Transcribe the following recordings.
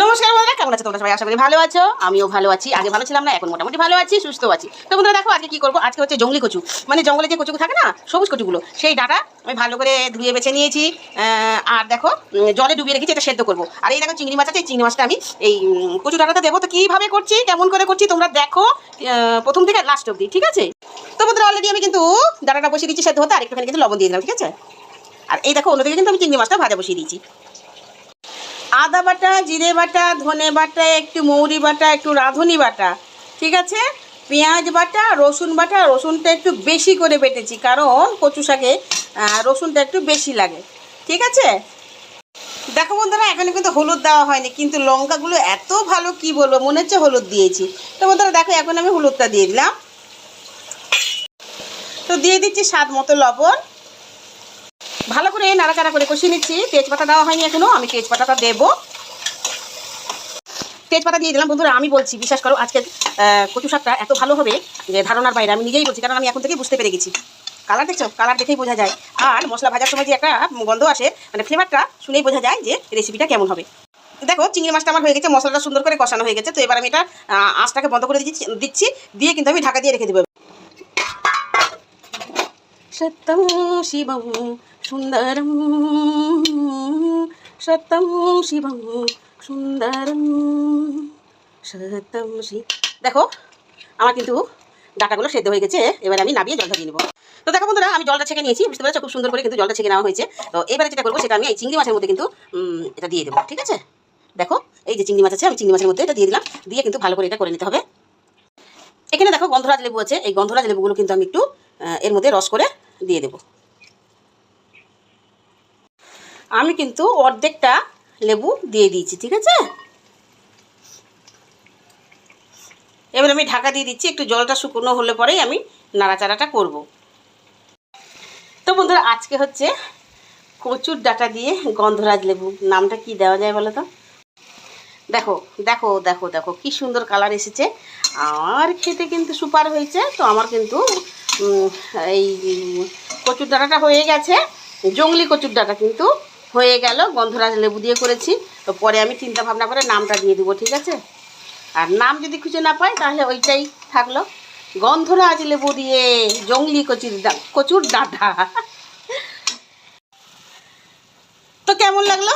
নমস্কার বন্ধুরা, কেমন আছো তোমরা সবাই? আশা করি ভালো আছো। আমিও ভালো আছি, আগে ভালো ছিলাম না, এখন মোটামুটি ভালো আছি, সুস্থ আছি। তো বন্ধুরা, দেখো আজকে কি করব? আজকে হচ্ছে জঙ্গলি কচু। মানে জঙ্গলে যে কচু থাকে না, সবুজ কচুগুলো, সেই ডাটা আমি ভালো করে ধুয়ে বেছে নিয়েছি। আর দেখো জলে ডুবিয়ে রেখেছি, এটা সেদ্ধ করব। আর এই দেখো চিংড়ি মাছ আছে চিংড়ি মাছটা আমি এই কচু ডাটাটা দেবো। তো কীভাবে করছি, কেমন করে করছি, তোমরা দেখো প্রথম থেকে লাস্ট অবধি, ঠিক আছে? তো বন্ধুরা অলরেডি আমি কিন্তু ডাটাটা বসিয়ে দিচ্ছি সেদ্ধ হতে, আর একটুখানি কিন্তু লবণ দিয়ে দিলাম, ঠিক আছে? আর এই দেখো, অন্যদিকে কিন্তু আমি চিংড়ি মাছটা ভাজা বসিয়ে দিয়েছি। আদা বাটা, জিরে বাটা, ধনে বাটা, একটু মৌরি বাটা, একটু রাঁধুনি বাটা, ঠিক আছে? পেঁয়াজ বাটা, রসুন বাটা, রসুনটা একটু বেশি করে বেটেছি, কারণ কচু শাকে রসুনটা একটু বেশি লাগে, ঠিক আছে? দেখো বন্ধুরা, এখানে কিন্তু হলুদ দেওয়া হয়নি, কিন্তু লঙ্কাগুলো এত ভালো, কি বলব, মনে হচ্ছে হলুদ দিয়েছি। তো বন্ধুরা, দেখো, এখন আমি হলুদটা দিয়ে দিলাম। তো দিয়ে দিচ্ছি স্বাদ মতো লবণ। ভালো করে নাড়াচাড়া করে কষিয়ে নিচ্ছি। তেজপাতা দেওয়া হয়নি এখনও, আমি তেজপাতাটা দেবো। তেজপাতা দিয়ে দিলাম। বন্ধুরা, আমি বলছি, বিশ্বাস করো আজকে কচু শাকটা এত ভালো হবে যে ধারণার বাইরে আমি নিজেই বলছি, কারণ আমি এখন থেকেই বুঝতে পেরে গেছি। কালার দেখছ? কালার দেখেই বোঝা যায়। আর মশলা ভাজার সময় যে একটা গন্ধ আসে মানে ফ্লেভারটা শুনেই বোঝা যায় যে রেসিপিটা কেমন হবে। দেখো, চিংড়ি মাছটা আমার হয়ে গেছে, মশলাটা সুন্দর করে কষানো হয়ে গেছে। তো এবার আমি এটা আঁচটাকে বন্ধ করে দিচ্ছি দিচ্ছি, দিয়ে কিন্তু আমি ঢাকা দিয়ে রেখে দেবো। সত্যম শিবম সুন্দরম সত্যম শিবম সুন্দরম সত্যম শি দেখো, আমার কিন্তু ডাটাগুলো সেদ্ধ হয়ে গেছে, এবার আমি নামিয়ে জলটা দিয়ে নেব। তো দেখো বন্ধুরা, আমি জলটা ছেঁকে নিয়েছি, বুঝতে পেরেছ? খুব সুন্দর করে কিন্তু জলটা ছেঁকে নেওয়া হয়েছে। তো এবারে যেটা করব, সেটা আমি এই চিংড়ি মাছের মধ্যে কিন্তু এটা দিয়ে দেবো, ঠিক আছে? দেখো, এই যে চিংড়ি মাছ আছে, আমি চিংড়ি মাছের মধ্যে এটা দিয়ে দিলাম, দিয়ে কিন্তু ভালো করে এটা করে নিতে হবে। এখানে দেখো গন্ধরাজ লেবু আছে, এই গন্ধরাজ লেবুগুলো কিন্তু আমি একটু এর মধ্যে রস করে দিয়ে দেব। আমি কিন্তু অর্ধেকটা লেবু দিয়ে দিয়েছি, ঠিক আছে? এবার আমি ঢাকা দিয়ে দিচ্ছি, একটু জলটা শুকনো হলে পরেই আমি নাড়াচাড়াটা করব। তো বন্ধুরা, আজকে হচ্ছে কচুর ডাটা দিয়ে গন্ধরাজ লেবু, নামটা কি দেওয়া যায় বলো তো? দেখো দেখো দেখো দেখো, কি সুন্দর কালার এসেছে। আর খেতে কিন্তু সুপার হয়েছে, তো আমার কিন্তু এই কচুর ডাঁটাটা হয়ে গেছে জঙ্গলি কচুর ডাঁটা কিন্তু হয়ে গেল, গন্ধরাজ লেবু দিয়ে করেছি। তো পরে আমি চিন্তা ভাবনা করে নামটা দিয়ে দেবো, ঠিক আছে? আর নাম যদি খুঁজে না পাই, তাহলে ওইটাই থাকল। গন্ধরাজ লেবু দিয়ে জঙ্গলি কচুর কচুর ডাঁটা। তো কেমন লাগল?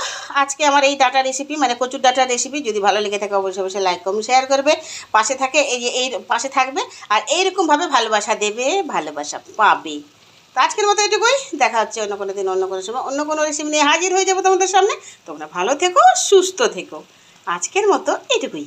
আজকে আমার এই ডাটা রেসিপি মানে কচুর ডাটার রেসিপি যদি ভালো লেগে থাকে, অবশ্যই অবশ্যই লাইক কমেন্ট শেয়ার করবে। পাশে থাকে, এই যে এই পাশে থাকবে, আর এইরকমভাবে ভালোবাসা দেবে, ভালোবাসা পাবে। তো আজকের মতো এটুকুই। দেখা হচ্ছে অন্য কোনো দিন, অন্য কোনো সময়, অন্য কোনো রেসিপি নিয়ে হাজির হয়ে যাব তোমাদের সামনে। তোমরা ভালো থেকো, সুস্থ থেকো। আজকের মতো এটুকুই।